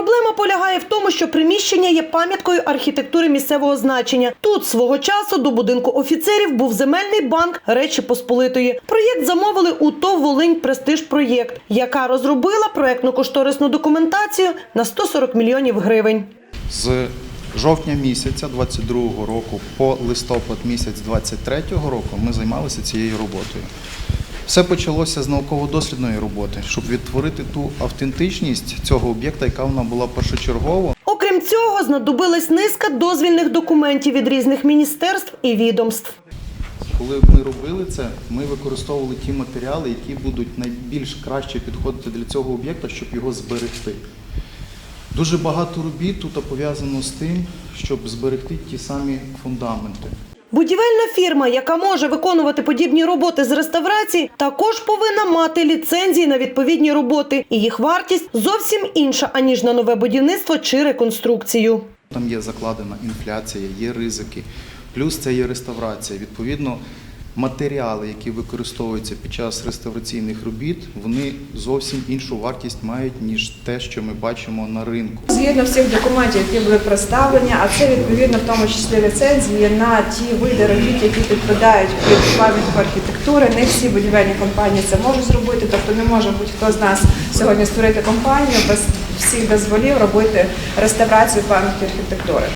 Проблема полягає в тому, що приміщення є пам'яткою архітектури місцевого значення. Тут свого часу до будинку офіцерів був земельний банк Речі Посполитої. Проєкт замовили у ТОВ Волинь Престиж Проєкт, яка розробила проектно-кошторисну документацію на 140 мільйонів гривень. З жовтня місяця 22 року по листопад місяць 23 року ми займалися цією роботою. Все почалося з науково-дослідної роботи, щоб відтворити ту автентичність цього об'єкта, яка вона була першочергово. Окрім цього, знадобилась низка дозвільних документів від різних міністерств і відомств. Коли ми робили це, ми використовували ті матеріали, які будуть найбільш краще підходити для цього об'єкта, щоб його зберегти. Дуже багато робіт тут пов'язано з тим, щоб зберегти ті самі фундаменти. Будівельна фірма, яка може виконувати подібні роботи з реставрації, також повинна мати ліцензії на відповідні роботи, і їх вартість зовсім інша аніж на нове будівництво чи реконструкцію. Там є закладена інфляція, є ризики, плюс це є реставрація. Відповідно, матеріали, які використовуються під час реставраційних робіт, вони зовсім іншу вартість мають, ніж те, що ми бачимо на ринку. Згідно всіх документів, які були представлені, а це відповідно в тому числі ліцензії на ті види робіт, які підпадають під пам'ятку архітектури. Не всі будівельні компанії це можуть зробити, тобто не може будь-хто з нас сьогодні створити компанію без всіх дозволів робити реставрацію пам'ятки архітектури.